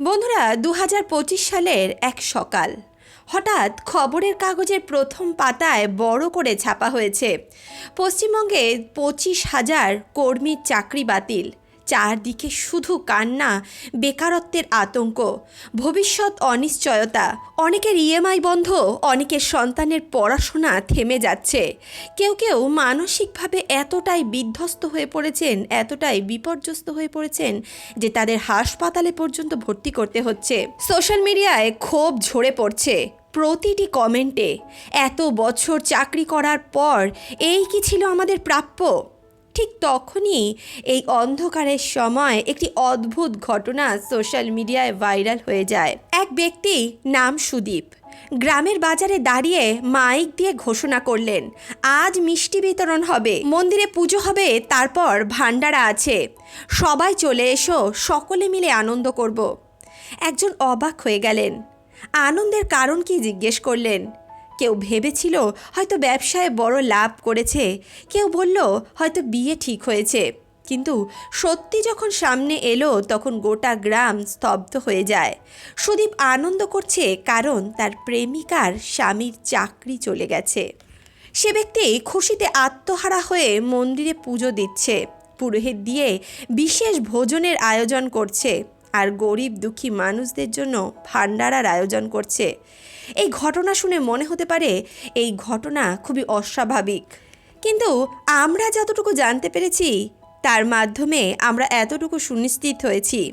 বন্ধুরা দু হাজার পঁচিশ সালের এক সকাল। হঠাৎ খবরের কাগজের প্রথম পাতায় বড় করে ছাপা হয়েছে। পশ্চিমবঙ্গে পঁচিশ হাজার কর্মীর চাকরি বাতিল। চারদিকে শুধু কান্না, বেকারত্বের আতঙ্ক, ভবিষ্যৎ অনিশ্চয়তা। অনেকের ইএমআই বন্ধ, অনেকের সন্তানের পড়াশোনা থেমে যাচ্ছে। কেউ কেউ মানসিকভাবে এতটাই বিধ্বস্ত হয়ে পড়েছেন, এতটাই বিপর্যস্ত হয়ে পড়েছেন যে তাদের হাসপাতালে পর্যন্ত ভর্তি করতে হচ্ছে। সোশ্যাল মিডিয়ায় ক্ষোভ ঝরে পড়ছে প্রতিটি কমেন্টে। এত বছর চাকরি করার পর এই কি ছিল আমাদের প্রাপ্য? ঠিক তখনই এই অন্ধকারের সময় একটি অদ্ভুত ঘটনা সোশ্যাল মিডিয়ায় ভাইরাল হয়ে যায়। এক ব্যক্তি নাম সুদীপ। গ্রামের বাজারে দাঁড়িয়ে মাইক দিয়ে ঘোষণা করলেন, আজ মিষ্টি বিতরণ হবে, মন্দিরে পুজো হবে, তারপর ভান্ডারা আছে। সবাই চলে এসো, সকলে মিলে আনন্দ করব। একজন অবাক হয়ে গেলেন। আনন্দের কারণ কি জিজ্ঞেস করলেন? কেউ ভেবেছিল হয়তো ব্যবসায় বড় লাভ করেছে। কেউ বলল হয়তো বিয়ে ঠিক হয়েছে। কিন্তু সত্যি যখন সামনে এলো তখন গোটা গ্রাম স্তব্ধ হয়ে যায়। সুদীপ আনন্দ করছে কারণ তার প্রেমিকার স্বামীর চাকরি চলে গেছে। সে ব্যক্তি খুশিতে আত্মহারা হয়ে মন্দিরে পুজো দিচ্ছে। পুরোহিত দিয়ে বিশেষ ভোজনের আয়োজন করছে। আর গরিব দুঃখী মানুষদের জন্য ভাণ্ডারার আয়োজন করছে। এই ঘটনা শুনে মনে হতে পারে এই ঘটনা খুবই অস্বাভাবিক। কিন্তু আমরা যতটুকু জানতে পেরেছি, তার মাধ্যমে আমরা এতটুকু সুনিশ্চিত হয়েছি।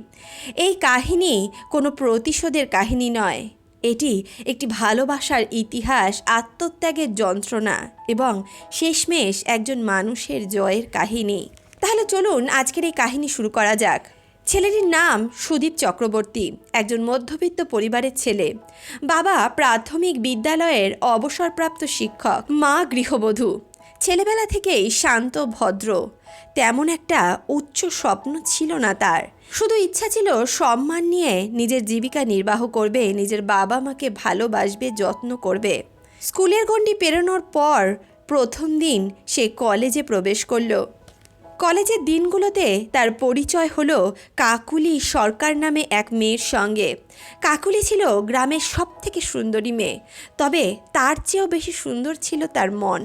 এই কাহিনী কোনো প্রতিশোধের কাহিনী নয়। এটি একটি ভালোবাসার ইতিহাস, আত্মত্যাগের যন্ত্রণা এবং শেষমেশ একজন মানুষের জয়ের কাহিনী। তাহলে চলুন আজকের এই কাহিনী শুরু করা যাক। ছেলেটির নাম সুদীপ চক্রবর্তী, একজন মধ্যবিত্ত পরিবারের ছেলে। বাবা প্রাথমিক বিদ্যালয়ের অবসরপ্রাপ্ত শিক্ষক, মা গৃহবধূ। ছেলেবেলা থেকেই শান্ত, ভদ্র। তেমন একটা উচ্চ স্বপ্ন ছিল না তার। শুধু ইচ্ছা ছিল সম্মান নিয়ে নিজের জীবিকা নির্বাহ করবে, নিজের বাবা মাকে ভালোবাসবে, যত্ন করবে। স্কুলের গণ্ডি পেরোনোর পর প্রথম দিন সে কলেজে প্রবেশ করল। কলেজের দিনগুলোতে তার পরিচয় হলো কাকুলি সরকার নামে এক মেয়ের সঙ্গে। কাকুলি ছিল গ্রামের সব থেকে সুন্দরী মেয়ে, তবে তার চেয়েও বেশি সুন্দর ছিল তার মন।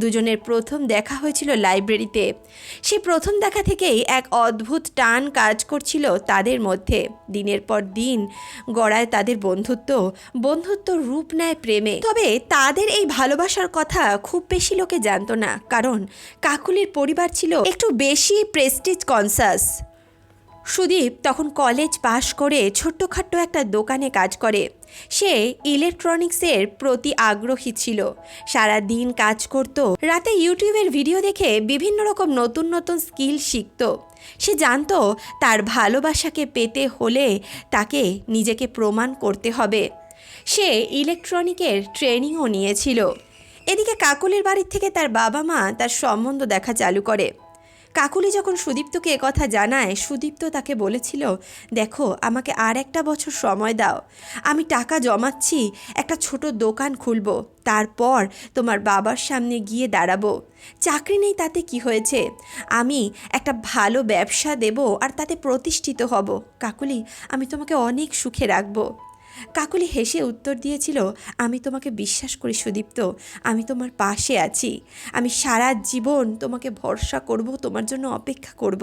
দুজনের প্রথম দেখা হয়েছিল লাইব্রেরিতে। সে প্রথম দেখা থেকেই এক অদ্ভুত টান কাজ করছিল তাদের মধ্যে। দিনের পর দিন গড়ায় তাদের বন্ধুত্ব বন্ধুত্ব রূপ নেয় প্রেমে। তবে তাদের এই ভালোবাসার কথা খুব বেশি লোকে জানতো না, কারণ কাকুলির পরিবার ছিল একটু বেশি প্রেস্টিজ কনসাস সুদীপ তখন কলেজ পাশ করে ছোট্টখাট্ট একটা দোকানে কাজ করে। সে ইলেকট্রনিক্সের প্রতি আগ্রহী ছিল। সারা দিন কাজ করত, রাতে ইউটিউবের ভিডিও দেখে বিভিন্ন রকম নতুন নতুন স্কিল শিখত। সে জানতো তার ভালোবাসাকে পেতে হলে তাকে নিজেকে প্রমাণ করতে হবে। সে ইলেকট্রনিকের ট্রেনিংও নিয়েছিল। এদিকে কাকুলির বাড়ির থেকে তার বাবা মা তার সম্বন্ধ দেখা চালু করে। কাকুলি যখন সুদীপ্তকে কথা জানায়, সুদীপ্ত তাকে বলেছিল, দেখো, আমাকে আর একটা বছর সময় দাও। আমি টাকা জমাচ্ছি, একটা ছোট দোকান খুলব। তারপর তোমার বাবার সামনে গিয়ে দাঁড়াবো। চাকরি নেই তাতে কি হয়েছে? আমি একটা ভালো ব্যবসা দেব আর তাতে প্রতিষ্ঠিত হব। কাকুলি, আমি তোমাকে অনেক সুখে রাখব। কাকুলি হেসে উত্তর দিয়েছিল, আমি তোমাকে বিশ্বাস করি সুদীপ্ত, আমি তোমার পাশে আছি, আমি সারা জীবন তোমাকে ভরসা করব, তোমার জন্য অপেক্ষা করব।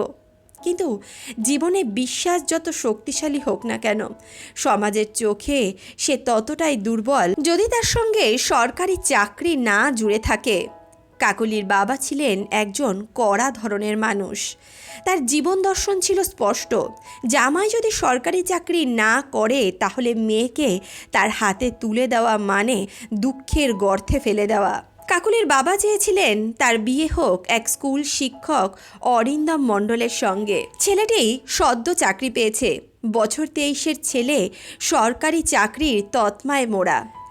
কিন্তু জীবনে বিশ্বাস যত শক্তিশালী হোক না কেন, সমাজের চোখে সে ততটাই দুর্বল যদি তার সঙ্গে সরকারি চাকরি না জুড়ে থাকে। কাকলির বাবা ছিলেন একজন কড়া ধরনের মানুষ। তার জীবন দর্শন ছিল স্পষ্ট। জামাই যদি সরকারি চাকরি না করে, তাহলে মেয়েকে তার হাতে তুলে দেওয়া মানে দুঃখের গর্থে ফেলে দেওয়া। কাকুলির বাবা চেয়েছিলেন তার বিয়ে হোক এক স্কুল শিক্ষক অরিন্দম মণ্ডলের সঙ্গে। ছেলেটি সদ্য চাকরি পেয়েছে। বছর তেইশের ছেলে সরকারি চাকরির তৎমায় মোড়া।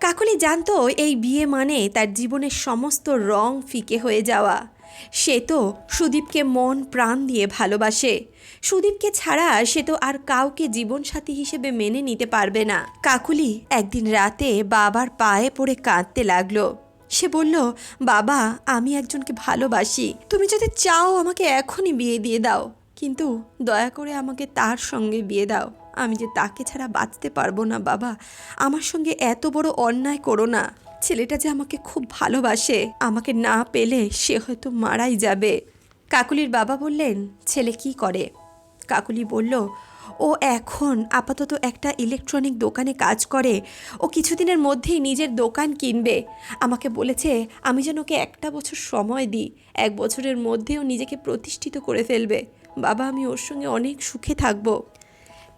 কাকলি জানতো এই বিয়ে মানে তার জীবনের সমস্ত রং ফিকে হয়ে যাওয়া। সে তো সুদীপকে মন প্রাণ দিয়ে ভালোবাসে। সুদীপকে ছাড়া সে তো আর কাউকে জীবনসাথী হিসেবে মেনে নিতে পারবে না। কাকুলি একদিন রাতে বাবার পায়ে পড়ে কাঁদতে লাগল। সে বলল, বাবা, আমি একজনকে ভালোবাসি। তুমি যদি চাও আমাকে এখনই বিয়ে দিয়ে দাও। কিন্তু দয়া করে আমাকে তার সঙ্গে বিয়ে দাও। আমি যে তাকে ছাড়া বাঁচতে পারব না, বাবা। আমার সঙ্গে এত বড় অন্যায় করো না। ছেলেটা যে আমাকে খুব ভালোবাসে, আমাকে না পেলে সে হয়তো মারাই যাবে। কাকুলির বাবা বললেন, ছেলে কি করে? কাকুলি বলল, ও এখন আপাতত একটা ইলেকট্রনিক দোকানে কাজ করে। ও কিছুদিনের মধ্যেই নিজের দোকান কিনবে। আমাকে বলেছে, আমি যেন ওকে একটা বছর সময় দিই। এক বছরের মধ্যেও নিজেকে প্রতিষ্ঠিত করে ফেলবে। বাবা, আমি ওর সঙ্গে অনেক সুখে থাকব।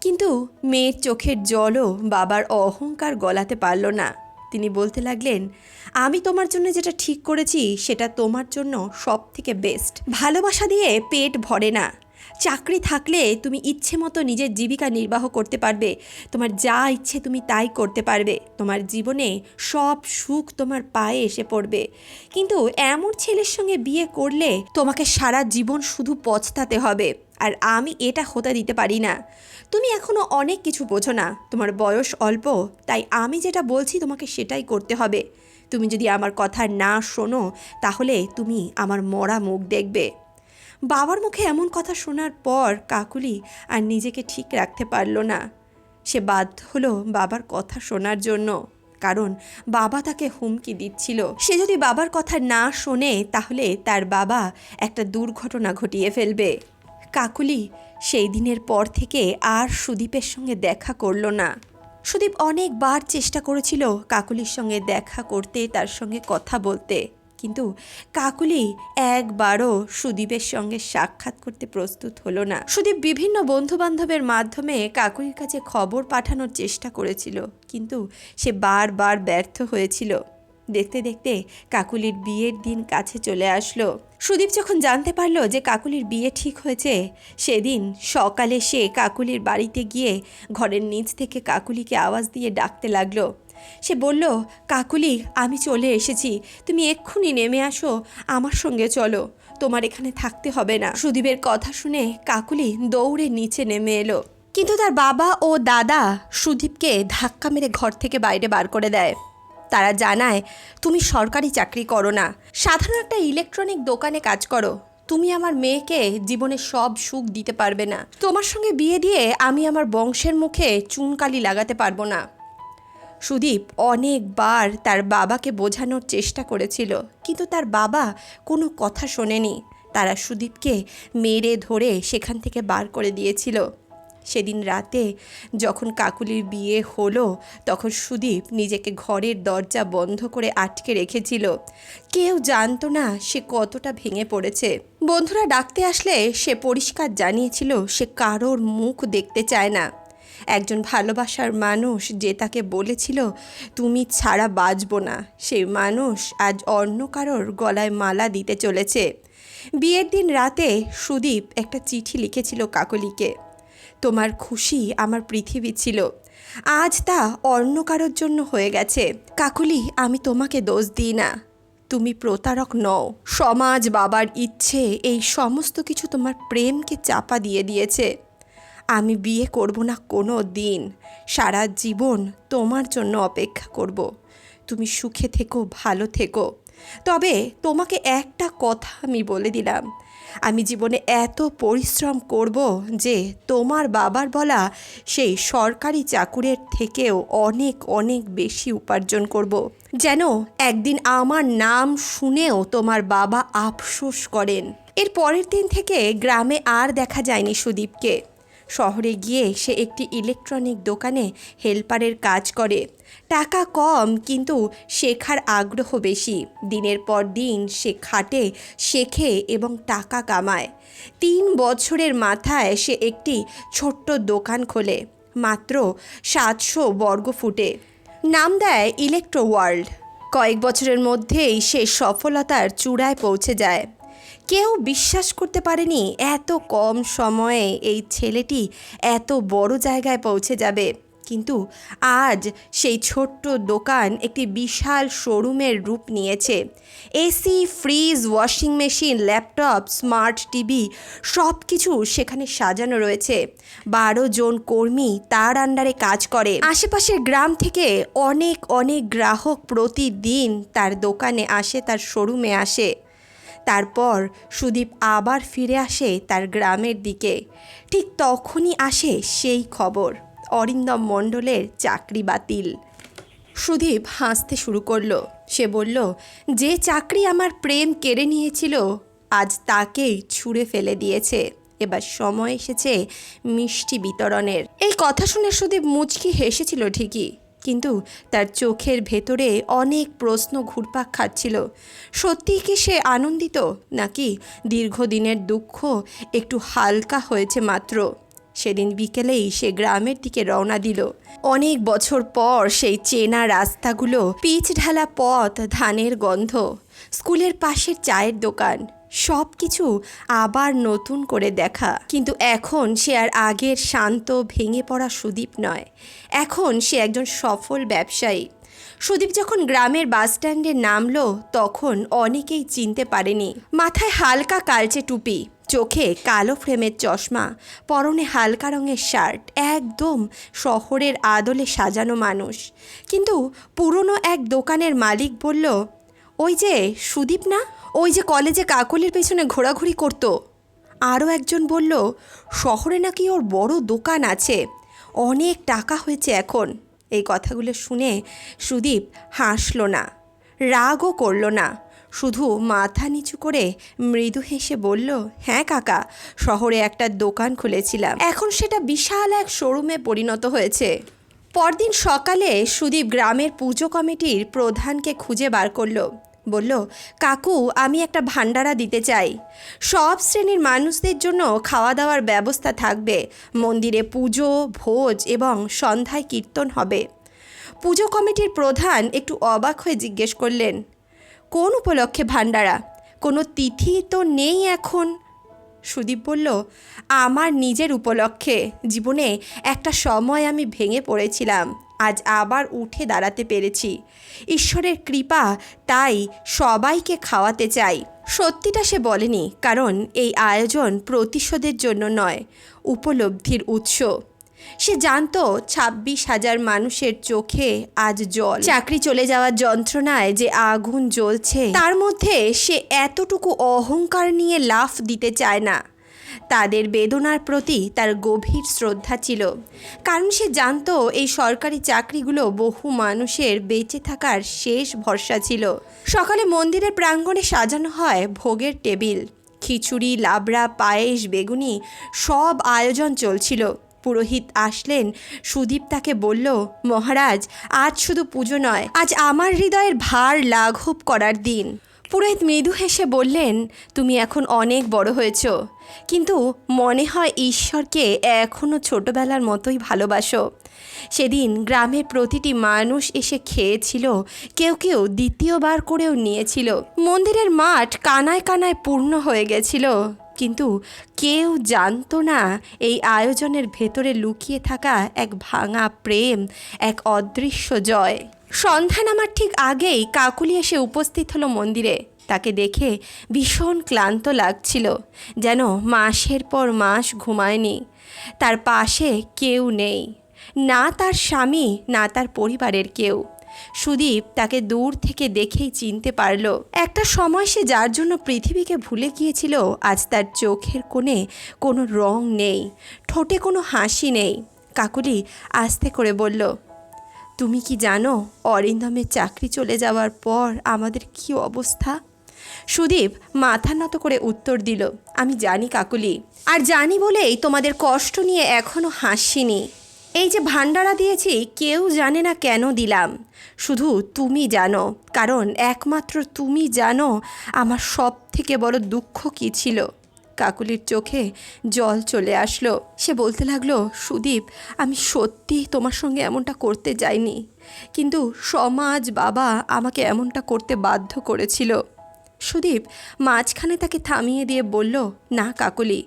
কিন্তু মেয়ের চোখের জলও বাবার অহংকার গলাতে পারল না। তিনি বলতে লাগলেন, আমি তোমার জন্য যেটা ঠিক করেছি, সেটা তোমার জন্য সব থেকে বেস্ট। ভালোবাসা দিয়ে পেট ভরে না। চাকরি থাকলে তুমি ইচ্ছে মতো নিজের জীবিকা নির্বাহ করতে পারবে। তোমার যা ইচ্ছে তুমি তাই করতে পারবে। তোমার জীবনে সব সুখ তোমার পায়ে এসে পড়বে। কিন্তু এমন ছেলের সঙ্গে বিয়ে করলে তোমাকে সারা জীবন শুধু পছতাতে হবে। আর আমি এটা হতে দিতে পারি না। তুমি এখনও অনেক কিছু বোঝো না। তোমার বয়স অল্প, তাই আমি যেটা বলছি তোমাকে সেটাই করতে হবে। তুমি যদি আমার কথা না শোনো, তাহলে তুমি আমার মরা মুখ দেখবে। বাবার মুখে এমন কথা শোনার পর কাকুলি আর নিজেকে ঠিক রাখতে পারল না। সে বাধ্য হলো বাবার কথা শোনার জন্য, কারণ বাবা তাকে হুমকি দিচ্ছিল। সে যদি বাবার কথা না শোনে, তাহলে তার বাবা একটা দুর্ঘটনা ঘটিয়ে ফেলবে। কাকুলি সেই দিনের পর থেকে আর সুদীপের সঙ্গে দেখা করল না। সুদীপ অনেকবার চেষ্টা করেছিল কাকুলির সঙ্গে দেখা করতে, তার সঙ্গে কথা বলতে। কিন্তু কাকুলি একবারও সুদীপের সঙ্গে সাক্ষাৎ করতে প্রস্তুত হলো না। সুদীপ বিভিন্ন বন্ধু বান্ধবের মাধ্যমে কাকুলির কাছে খবর পাঠানোর চেষ্টা করেছিল, কিন্তু সে বারবার ব্যর্থ হয়েছিল। দেখতে দেখতে কাকুলির বিয়ের দিন কাছে চলে আসলো। সুদীপ যখন জানতে পারল যে কাকুলির বিয়ে ঠিক হয়েছে, সেদিন সকালে সে কাকুলির বাড়িতে গিয়ে ঘরের নিচ থেকে কাকুলিকে আওয়াজ দিয়ে ডাকতে লাগল। সে বলল, কাকুলি, আমি চলে এসেছি। তুমি এক্ষুনি নেমে আসো, আমার সঙ্গে চলো। তোমার এখানে থাকতে হবে না। সুদীপের কথা শুনে কাকুলি দৌড়ে নিচে নেমে এলো। কিন্তু তার বাবা ও দাদা সুদীপকে ধাক্কা মেরে ঘর থেকে বাইরে বার করে দেয়। তারা জানায়, তুমি সরকারি চাকরি করো না। সাধারণ একটা ইলেকট্রনিক দোকানে কাজ করো। তুমি আমার মেয়েকে জীবনে সব সুখ দিতে পারবে না। তোমার সঙ্গে বিয়ে দিয়ে আমি আমার বংশের মুখে চুনকালি লাগাতে পারব না। সুদীপ অনেকবার তার বাবাকে বোঝানোর চেষ্টা করেছিল, কিন্তু তার বাবা কোনো কথা শোনেনি। তারা সুদীপকে মেরে ধরে সেখান থেকে বার করে দিয়েছিল। সেদিন রাতে যখন কাকুলির বিয়ে হলো, তখন সুদীপ নিজেকে ঘরের দরজা বন্ধ করে আটকে রেখেছিল। কেউ জানতো না সে কতটা ভেঙে পড়েছে। বন্ধুরা, ডাকতে আসলে সে পরিষ্কার জানিয়েছিল সে কারোর মুখ দেখতে চায় না। একজন ভালোবাসার মানুষ যে তাকে বলেছিল, তুমি ছাড়া বাঁচবো না। সেই মানুষ আজ অন্য কারোর গলায় মালা দিতে চলেছে। বিয়ের দিন রাতে সুদীপ একটা চিঠি লিখেছিল কাকলিকে। তোমার খুশি আমার পৃথিবী ছিল। আজ তা অন্য কারোর জন্য হয়ে গেছে। কাকলি, আমি তোমাকে দোষ দিই না। তুমি প্রতারক নও। সমাজ বাবার ইচ্ছে এই সমস্ত কিছু তোমার প্রেমকে চাপা দিয়ে দিয়েছে। আমি বিয়ে করব না কোনো দিন। সারা জীবন তোমার জন্য অপেক্ষা করব। তুমি সুখে থেকো, ভালো থেকো। তবে তোমাকে একটা কথা আমি বলে দিলাম। আমি জীবনে এত পরিশ্রম করব যে তোমার বাবার বলা সেই সরকারি চাকুরের থেকেও অনেক অনেক বেশি উপার্জন করব। যেন একদিন আমার নাম শুনেও তোমার বাবা আফসোস করেন। এর পরের দিন থেকে গ্রামে আর দেখা যায়নি সুদীপকে। শহরে গিয়ে সে একটি ইলেকট্রনিক দোকানে হেল্পারের কাজ করে। টাকা কম, কিন্তু শেখার আগ্রহ বেশি। দিনের পর দিন সে খাটে, শেখে এবং টাকা কামায়। তিন বছরের মাথায় সে একটি ছোট্ট দোকান খোলে, মাত্র সাতশো বর্গফুটে। নাম দেয় ইলেকট্রো ওয়ার্ল্ড কয়েক বছরের মধ্যেই সে সফলতার চূড়ায় পৌঁছে যায়। কেউ বিশ্বাস করতে পারেনি এত কম সময়ে এই ছেলেটি এত বড় জায়গায় পৌঁছে যাবে। কিন্তু আজ সেই ছোট্ট দোকান একটি বিশাল শোরুমের রূপ নিয়েছে। AC, fridge, washing machine, laptop, smart TV সব কিছু সেখানে সাজানো রয়েছে। বারো জন কর্মী তার আন্ডারে কাজ করে। আশেপাশের গ্রাম থেকে অনেক অনেক গ্রাহক প্রতিদিন তার দোকানে আসে, তার শোরুমে আসে। তারপর সুদীপ আবার ফিরে আসে তার গ্রামের দিকে। ঠিক তখনই আসে সেই খবর, অরিন্দম মণ্ডলের চাকরি বাতিল। সুদীপ হাসতে শুরু করল। সে বলল, যে চাকরি আমার প্রেম কেড়ে নিয়েছিল, আজ তাকেই ছুঁড়ে ফেলে দিয়েছে। এবার সময় এসেছে মিষ্টি বিতরণের। এই কথা শুনে সুদীপ মুচকি হেসেছিল ঠিকই। কিন্তু তার চোখের ভেতরে অনেক প্রশ্ন ঘুরপাক খাচ্ছিল। সত্যিই কি সে আনন্দিত, নাকি দীর্ঘদিনের দুঃখ একটু হালকা হয়েছে মাত্র? সেদিন বিকেলেই সে গ্রামের দিকে রওনা দিল। অনেক বছর পর সেই চেনা রাস্তাগুলো পিচ ঢালা পথ, ধানের গন্ধ, স্কুলের পাশের চায়ের দোকান সব কিছু আবার নতুন করে দেখা। কিন্তু এখন সে আর আগের শান্ত, ভেঙে পড়া সুদীপ নয়। এখন সে একজন সফল ব্যবসায়ী। সুদীপ যখন গ্রামের বাস স্ট্যান্ডে নামলো, তখন অনেকেই চিনতে পারেনি। মাথায় হালকা কালচে টুপি, চোখে কালো ফ্রেমের চশমা, পরনে হালকা রঙের শার্ট, একদম শহরের আদলে সাজানো মানুষ। কিন্তু পুরনো এক দোকানের মালিক বলল ওই যে, সুদীপ না? ওই যে কলেজে কাকলির পেছনে ঘোরাঘুরি করতো। আরও একজন বলল, শহরে নাকি ওর বড় দোকান আছে। অনেক টাকা হয়েছে এখন। এই কথাগুলো শুনে সুদীপ হাসলো না, রাগও করল না। শুধু মাথা নিচু করে মৃদু হেসে বলল হ্যাঁ কাকা, শহরে একটা দোকান খুলেছিলাম। এখন সেটা বিশাল এক শোরুমে পরিণত হয়েছে। পরদিন সকালে সুদীপ গ্রামের পুজো কমিটির প্রধানকে খুঁজে বার করল। বলল, কাকু, আমি একটা ভান্ডারা দিতে চাই। সব শ্রেণির মানুষদের জন্য খাওয়া দাওয়ার ব্যবস্থা থাকবে। মন্দিরে পুজো, ভোজ এবং সন্ধ্যায় কীর্তন হবে। পুজো কমিটির প্রধান একটু অবাক হয়ে জিজ্ঞেস করলেন, কোন উপলক্ষে ভান্ডারা কোনো তিথি তো নেই এখন? সুদীপ বলল, আমার নিজের উপলক্ষে জীবনে একটা সময় আমি ভেঙে পড়েছিলাম। আজ আবার উঠে দাঁড়াতে পেরেছি। ঈশ্বরের কৃপা তাই সবাইকে খাওয়াতে চাই। সত্যিটা সে বলেনি, কারণ এই আয়োজন প্রতিশোধের জন্য নয়, উপলব্ধির উৎস। সে জানতো ছাব্বিশ হাজার মানুষের চোখে আজ জল। চাকরি চলে যাওয়ার যন্ত্রণায় যে আগুন জ্বলছে, তার মধ্যে সে এতটুকু অহংকার নিয়ে লাফ দিতে চায় না। তাদের বেদনার প্রতি তার গভীর শ্রদ্ধা ছিল। কারণ সে জানতো এই সরকারি চাকরিগুলো বহু মানুষের বেঁচে থাকার শেষ ভরসা ছিল। সকালে মন্দিরের প্রাঙ্গণে সাজানো হয় ভোগের টেবিল। খিচুড়ি, লাবড়া, পায়েস, বেগুনি সব আয়োজন চলছিল। পুরোহিত আসলেন, সুদীপ তাকে বলল, মহারাজ, আজ শুধু পুজো নয়, আজ আমার হৃদয়ের ভার লাঘব করার দিন। পুরোহিত মৃদু হেসে বললেন, তুমি এখন অনেক বড় হয়েছ, কিন্তু মনে হয় ঈশ্বরকে এখনও ছোটবেলার মতোই ভালোবাসো। সেদিন গ্রামের প্রতিটি মানুষ এসে খেয়েছিল, কেউ কেউ দ্বিতীয়বার করেও নিয়েছিল। মন্দিরের মাঠ কানায় কানায় পূর্ণ হয়ে গেছিল। কিন্তু কেউ জানতো না এই আয়োজনের ভেতরে লুকিয়ে থাকা এক ভাঙা প্রেম, এক অদৃশ্য জয়। সন্ধ্যা নামার ঠিক আগেই কাকুলি এসে উপস্থিত হলো মন্দিরে। তাকে দেখে ভীষণ ক্লান্ত লাগছিল, যেন মাসের পর মাস ঘুমায়নি। তার পাশে কেউ নেই, না তার স্বামী, না তার পরিবারের কেউ। সুদীপ তাকে দূর থেকে দেখেই চিনতে পারল। একটা সময় সে যার জন্য পৃথিবীকে ভুলে গিয়েছিল, আজ তার চোখের কোণে কোনো রং নেই, ঠোঁটে কোনো হাসি নেই। কাকুলি আস্তে করে বলল, তুমি কি জানো অরিন্দমের চাকরি চলে যাওয়ার পর আমাদের কি অবস্থা? সুদীপ মাথা নত করে উত্তর দিল, আমি জানি কাকুলি। আর জানি বলেই তোমাদের কষ্ট নিয়ে এখনও হাসিনি। এই যে ভান্ডারা দিয়েছি, কেউ জানে না কেন দিলাম। শুধু তুমি জানো, কারণ একমাত্র তুমি জানো আমার সব থেকে বড় দুঃখ কী ছিল। কাকুলির চোখে জল চলে আসলো। সে বলতে লাগল, সুদীপ, আমি সত্যি তোমার সঙ্গে এমনটা করতে যাইনি। কিন্তু সমাজ বাবা আমাকে এমনটা করতে বাধ্য করেছিল। সুদীপ মাঝখানে তাকে থামিয়ে দিয়ে বলল, না কাকলি,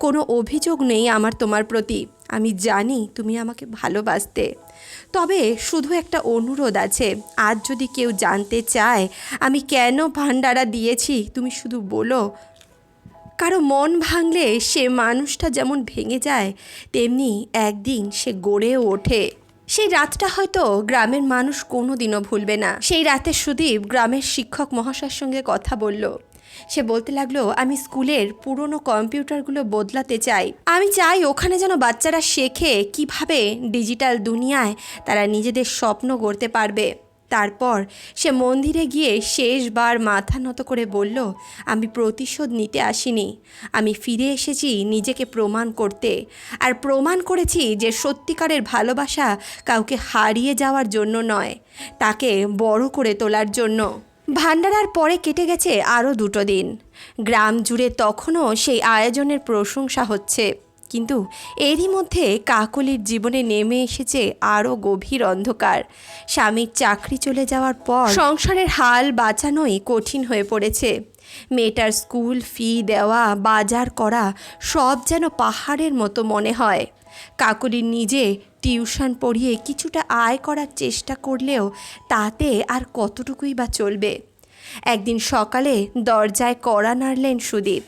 কোনো অভিযোগ নেই আমার তোমার প্রতি। আমি জানি তুমি আমাকে ভালোবাসতে। তবে শুধু একটা অনুরোধ আছে। আজ যদি কেউ জানতে চায়, আমি কেন ভান্ডারা দিয়েছি, তুমি শুধু বলো। কারও মন ভাঙলে সে মানুষটা যেমন ভেঙে যায়, তেমনি একদিন সে গড়ে ওঠে। সেই রাতটা হয়তো গ্রামের মানুষ কোনো দিনও ভুলবে না। সেই রাতে সুদীপ গ্রামের শিক্ষক মহাশয়ের সঙ্গে কথা বলল। সে বলতে লাগল, আমি স্কুলের পুরনো কম্পিউটারগুলো বদলাতে চাই। আমি চাই ওখানে যেন বাচ্চারা শেখে কীভাবে ডিজিটাল দুনিয়ায় তারা নিজেদের স্বপ্ন গড়তে পারবে। তারপর সে মন্দিরে গিয়ে শেষবার মাথা নত করে বলল, আমি প্রতিশোধ নিতে আসিনি। আমি ফিরে এসেছি নিজেকে প্রমাণ করতে। আর প্রমাণ করেছি যে সত্যিকারের ভালোবাসা কাউকে হারিয়ে যাওয়ার জন্য নয়, তাকে বড় করে তোলার জন্য। ভান্ডারার পরে কেটে গেছে আরও দুটো দিন। গ্রাম জুড়ে তখনও সেই আয়োজনের প্রশংসা হচ্ছে। কিন্তু এরই মধ্যে কাকলির জীবনে নেমে এসেছে আরও গভীর অন্ধকার। স্বামীর চাকরি চলে যাওয়ার পর সংসারের হাল বাঁচানোই কঠিন হয়ে পড়েছে। মেয়েটার স্কুল ফি দেওয়া, বাজার করা সব যেন পাহাড়ের মতো মনে হয়। কাকলি নিজে টিউশন পড়িয়ে কিছুটা আয় করার চেষ্টা করলেও তাতে আর কতটুকুই বা চলবে। একদিন সকালে দরজায় কড়া নাড়লেন সুদীপ।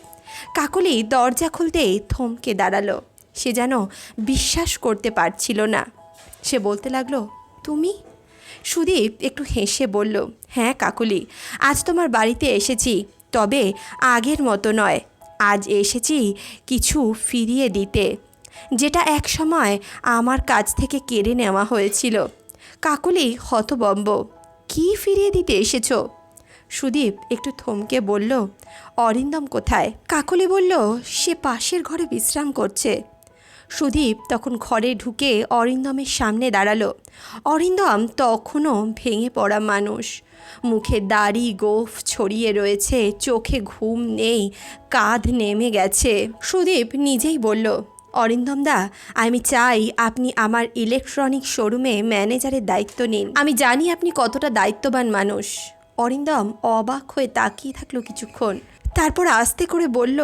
কাকলি দরজা খুলতেই থমকে দাঁড়াল। সে যেন বিশ্বাস করতে পারছিল না। সে বলতে লাগল, তুমি? সুদীপ একটু হেসে বলল হ্যাঁ কাকলি, আজ তোমার বাড়িতে এসেছি, তবে আগের মতো নয়। আজ এসেছি কিছু ফিরিয়ে দিতে, যেটা এক সময় আমার কাছ থেকে কেড়ে নেওয়া হয়েছিল। কাকলি হতবম্ব, কি ফিরিয়ে দিতে এসেছ? সুদীপ একটু থমকে বলল, অরিন্দম কোথায়? কাকলি বলল, সে পাশের ঘরে বিশ্রাম করছে। সুদীপ তখন ঘরে ঢুকে অরিন্দমের সামনে দাঁড়াল। অরিন্দম তখনও ভেঙে পড়া মানুষ। মুখে দাড়ি, গোফ ছড়িয়ে রয়েছে, চোখে ঘুম নেই, কাঁধ নেমে গেছে। সুদীপ নিজেই বলল, অরিন্দম দা, আমি চাই আপনি আমার ইলেকট্রনিক শোরুমে ম্যানেজারের দায়িত্ব নিন। আমি জানি আপনি কতটা দায়িত্ববান মানুষ। অরিন্দম অবাক হয়ে তাকিয়ে থাকল কিছুক্ষণ। তারপর আস্তে করে বলল,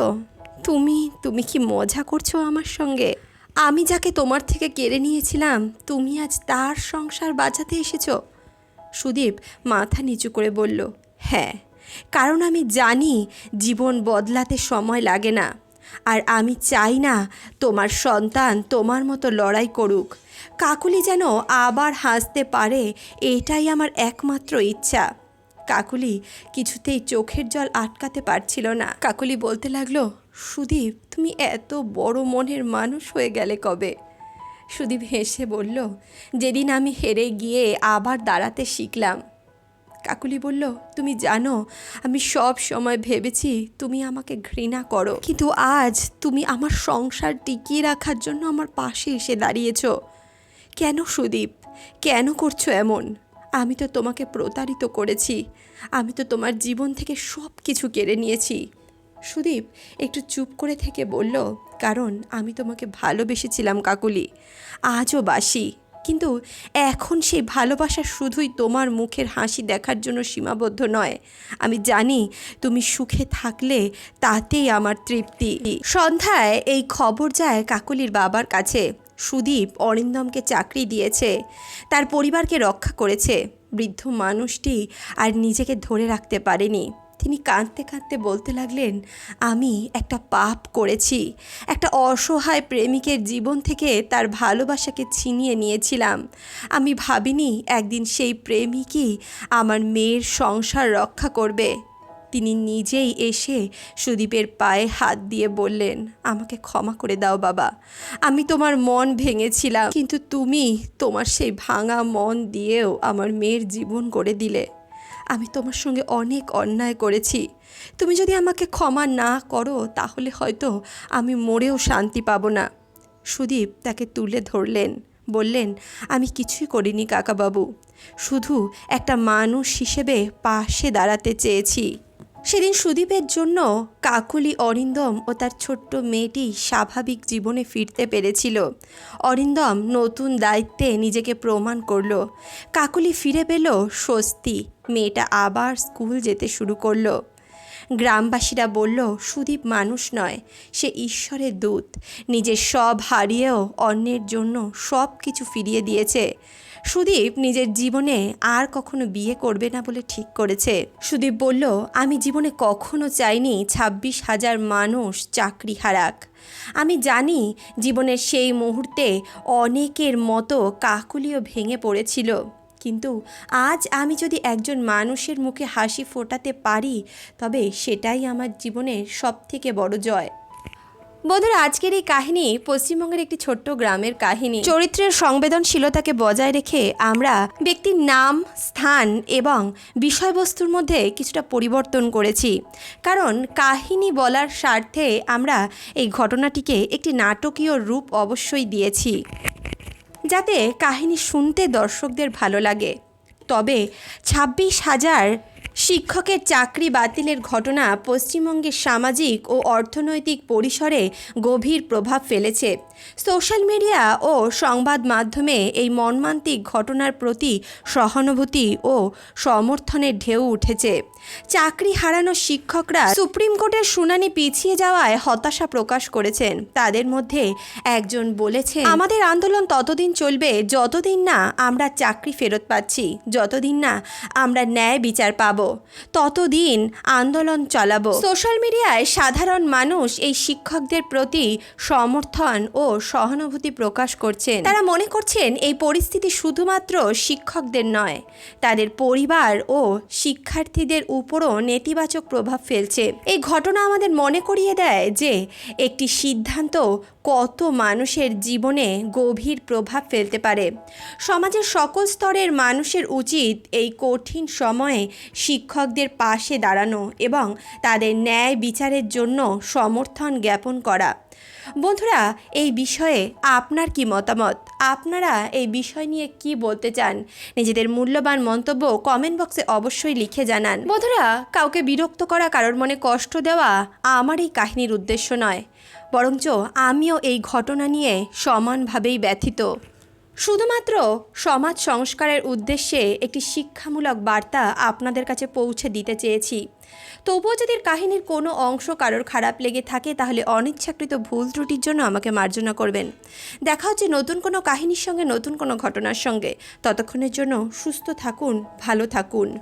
তুমি তুমি কি মজা করছ আমার সঙ্গে? আমি যাকে তোমার থেকে কেড়ে নিয়েছিলাম, তুমি আজ তার সংসার বাঁচাতে এসেছ? সুদীপ মাথা নিচু করে বলল হ্যাঁ কারণ আমি জানি জীবন বদলাতে সময় লাগে না। আর আমি চাই না তোমার সন্তান তোমার মতো লড়াই করুক। কাকুলি যেন আবার হাসতে পারে, এটাই আমার একমাত্র ইচ্ছা। কাকুলি কিছুতেই চোখের জল আটকাতে পারছিল না। কাকুলি বলতে লাগল, সুদীপ, তুমি এত বড় মনের মানুষ হয়ে গেলে কবে? সুদীপ হেসে বলল, যেদিন আমি হেরে গিয়ে আবার দাঁড়াতে শিখলাম। কাকুলি বলল, তুমি জানো, আমি সব সময় ভেবেছি তুমি আমাকে ঘৃণা করো, কিন্তু আজ তুমি আমার সংসার টিকিয়ে রাখার জন্য আমার পাশে এসে দাঁড়িয়েছ। কেন সুদীপ? কেন করছ এমন? আমি তো তোমাকে প্রতারিত করেছি। আমি তো তোমার জীবন থেকে সব কিছু কেড়ে নিয়েছি। সুদীপ একটু চুপ করে থেকে বলল, কারণ আমি তোমাকে ভালোবেসেছিলাম, কাকুলি। আজও বাসি। কিন্তু এখন সেই ভালোবাসা শুধুই তোমার মুখের হাসি দেখার জন্য সীমাবদ্ধ নয়। আমি জানি তুমি সুখে থাকলে তাতেই আমার তৃপ্তি। সন্ধ্যায় এই খবর যায় কাকুলির বাবার কাছে। সুদীপ অরিন্দমকে চাকরি দিয়েছে। তার পরিবারকে রক্ষা করেছে। বৃদ্ধ মানুষটি আর নিজেকে ধরে রাখতে পারেনি। তিনি কাঁদতে কাঁদতে বলতে লাগলেন, আমি একটা পাপ করেছি। একটা অসহায় প্রেমিকের জীবন থেকে তার ভালোবাসাকে ছিনিয়ে নিয়েছিলাম। আমি ভাবিনি একদিন সেই প্রেমিকই আমার মেয়ের সংসার রক্ষা করবে। তিনি নিজেই এসে সুদীপের পায়ে হাত দিয়ে বললেন, আমাকে ক্ষমা করে দাও বাবা। আমি তোমার মন ভেঙেছিলাম, কিন্তু তুমি তোমার সেই ভাঙা মন দিয়েও আমার মেয়ের জীবন গড়ে দিলে। আমি তোমার সঙ্গে অনেক অন্যায় করেছি। তুমি যদি আমাকে ক্ষমা না করো, তাহলে হয়তো আমি মরেও শান্তি পাবো না। সুদীপ তাকে তুলে ধরলেন, বললেন, আমি কিছুই করিনি কাকাবাবু। শুধু একটা মানুষ হিসেবে পাশে দাঁড়াতে চেয়েছি। সেদিন সুদীপের জন্য কাকুলি অরিন্দম ও তার ছোট্ট মেয়েটি স্বাভাবিক জীবনে ফিরতে পেরেছিল। অরিন্দম নতুন দায়িত্বে নিজেকে প্রমাণ করল। কাকুলি ফিরে পেল স্বস্তি। মেয়েটা আবার স্কুল যেতে শুরু করল। গ্রামবাসীরা বলল, সুদীপ মানুষ নয়, সে ঈশ্বরের দূত। নিজের সব হারিয়েও অন্যের জন্য সব কিছু ফিরিয়ে দিয়েছে। সুদীপ নিজের জীবনে আর কখনো বিয়ে করবে না বলে ঠিক করেছে। সুদীপ বলল, আমি জীবনে কখনো চাইনি ছাব্বিশ হাজার মানুষ চাকরি হারাক। আমি জানি জীবনের সেই মুহূর্তে অনেকের মতো কাকুলিও ভেঙে পড়েছিল। কিন্তু আজ আমি যদি একজন মানুষের মুখে হাসি ফোটাতে পারি, তবে সেটাই আমার জীবনের সবথেকে বড় জয়। বন্ধুরা, আজকের এই কাহিনী পশ্চিমবঙ্গের একটি ছোট্ট গ্রামের কাহিনী। চরিত্রের সংবেদনশীলতাকে বজায় রেখে আমরা ব্যক্তির নাম, স্থান এবং বিষয়বস্তুর মধ্যে কিছুটা পরিবর্তন করেছি। কারণ কাহিনী বলার স্বার্থে আমরা এই ঘটনাটিকে একটি নাটকীয় রূপ অবশ্যই দিয়েছি। যাতে কাহিনী শুনতে দর্শকদের ভালো লাগে। তবে ছাব্বিশ হাজার শিক্ষকের চাকরি বাতিলের ঘটনা পশ্চিমবঙ্গের সামাজিক ও অর্থনৈতিক পরিসরে গভীর প্রভাব ফেলেছে। সোশ্যাল মিডিয়া ও সংবাদ মাধ্যমে এই মর্মান্তিক ঘটনার প্রতি সহানুভূতি ও সমর্থনের ঢেউ উঠেছে। চাকরি হারানো শিক্ষকরা সুপ্রিম কোর্টের শুনানি পিছিয়ে যাওয়ায় হতাশা প্রকাশ করেছেন। তাদের মধ্যে একজন বলেছে আমাদের আন্দোলন ততদিন চলবে যতদিন না আমরা চাকরি ফেরত পাচ্ছি, যতদিন না আমরা ন্যায় বিচার পাব, ততদিন আন্দোলন চালাবো। সোশ্যাল মিডিয়ায় সাধারণ মানুষ এই শিক্ষকদের প্রতি সমর্থন ও সহানুভূতি প্রকাশ করছেন। তারা মনে করছেন এই পরিস্থিতি শুধুমাত্র শিক্ষকদের নয়, তাদের পরিবার ও শিক্ষার্থীদের উপরও নেতিবাচক প্রভাব ফেলছে। এই ঘটনা আমাদের মনে করিয়ে দেয় যে, একটি সিদ্ধান্ত কত মানুষের জীবনে গভীর প্রভাব ফেলতে পারে। সমাজের সকল স্তরের মানুষের উচিত এই কঠিন সময়ে শিক্ষকদের পাশে দাঁড়ানো এবং তাদের ন্যায় বিচারের জন্য সমর্থন জ্ঞাপন করা। বন্ধুরা, এই বিষয়ে আপনার কি মতামত? আপনারা এই বিষয় নিয়ে কি বলতে চান? নিজেদের মূল্যবান মন্তব্য কমেন্ট বক্সে অবশ্যই লিখে জানান। বন্ধুরা, কাউকে বিরক্ত করা, কারোর মনে কষ্ট দেওয়া আমার এই কাহিনীর উদ্দেশ্য নয়। বরঞ্চ আমিও এই ঘটনা নিয়ে সমানভাবেই ব্যথিত। শুধুমাত্র সমাজ সংস্কারের উদ্দেশ্যে একটি শিক্ষামূলক বার্তা আপনাদের কাছে পৌঁছে দিতে চেয়েছি। তবুও যদি কাহিনীর কোনো অংশ কারোর খারাপ লেগে থাকে, তাহলে অনিচ্ছাকৃত ভুল ত্রুটির জন্য আমাকে মার্জনা করবেন। দেখা হচ্ছে নতুন কোনো কাহিনীর সঙ্গে, নতুন কোনো ঘটনার সঙ্গে। ততক্ষণের জন্য সুস্থ থাকুন, ভালো থাকুন।